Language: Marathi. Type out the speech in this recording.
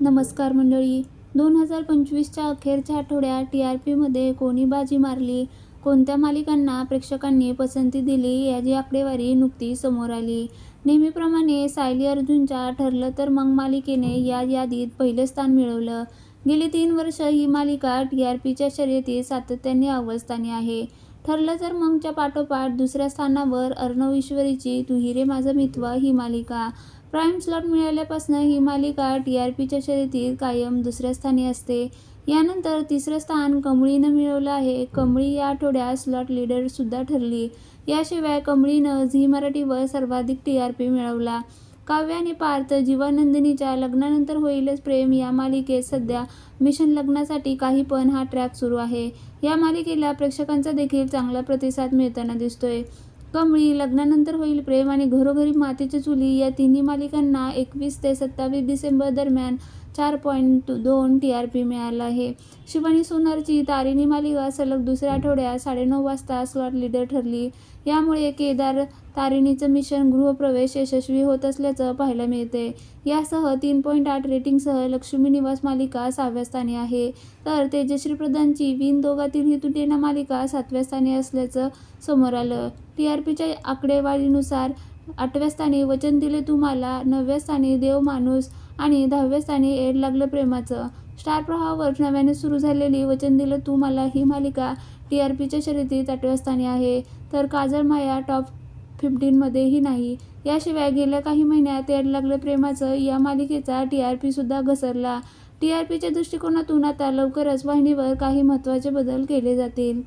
नमस्कार मंडळी. दोन हजार पंचवीसच्या अखेरच्या आठवड्यात टी आर पीमध्ये कोणी बाजी मारली? कोणत्या मालिकांना प्रेक्षकांनी पसंती दिली याची आकडेवारी नुकती समोर आली. नेहमीप्रमाणे सायली अर्जुनच्या ठरलं तर मग मालिकेने या यादीत पहिलं स्थान मिळवलं. गेली तीन वर्ष ही मालिका टी आर पीच्या शर्यतीत सातत्याने अव्वलस्थानी आहे. ठरलं तर मगच्या पाठोपाठ दुसऱ्या स्थानावर अर्णव ईश्वरीची तू माझं मित्व ही मालिका. प्राईम स्लॉट मिळाल्यापासून ही मालिका टी आर पीच्या शर्यतीत कायम दुसऱ्या स्थानी असते. यानंतर तिसरं स्थान कमळीनं मिळवलं आहे. कमळी या आठवड्यात स्लॉट लीडरसुद्धा ठरली. याशिवाय कमळीनं झी मराठीवर सर्वाधिक टी आर पी मिळवला. काव्याने पार्थ जीवानंदिनीच्या लग्नानंतर होईलच प्रेम या मालिकेत सध्या मिशन लग्नासाठी काही पण हा ट्रॅक सुरू आहे. या मालिकेला प्रेक्षकांचा देखील चांगला प्रतिसाद मिळताना दिसतोय. कमळी लग्नानंतर होईल प्रेम आणि घरोघरी मातीची चुली या तिन्ही मालिकांना एकवीस ते सत्तावीस डिसेंबर दरम्यान चार पॉईंट दोन टी आर पी मिळाला आहे. शिवानी सोनारची तारिणी मालिका सलग दुसऱ्या आठवड्यात साडेनऊ वाजता स्लॉट लीडर ठरली. यामुळे केदार तारिणीचं मिशन गृहप्रवेश यशस्वी होत असल्याचं पाहायला मिळते. यासह तीन पॉईंट आठ रेटिंगसह लक्ष्मी निवास मालिका सहाव्या स्थानी आहे. तर तेजश्री प्रधानची विन दोघातील ही तुटेना मालिका सातव्या स्थानी असल्याचं समोर आलं. टी आर पीच्या आकडेवारीनुसार आठव्या स्थानी वचन दिले तुम्हाला नवव्या स्थानी देव माणूस आणि दहाव्या स्थानी एड लागलं प्रेमाचं. स्टार प्रवाहावर नव्याने सुरू झालेली वचन दिलं तू मला ही मालिका टी आर पीच्या शर्यतीत आठव्या स्थानी आहे. तर काजळ माया टॉप फिफ्टीनमध्येही नाही. याशिवाय गेल्या काही महिन्यात एड लागलं प्रेमाचं या मालिकेचा टी आर पीसुद्धा घसरला. टी आर पीच्या दृष्टिकोनातून आता लवकरच वाहिनीवर काही महत्त्वाचे बदल केले जातील.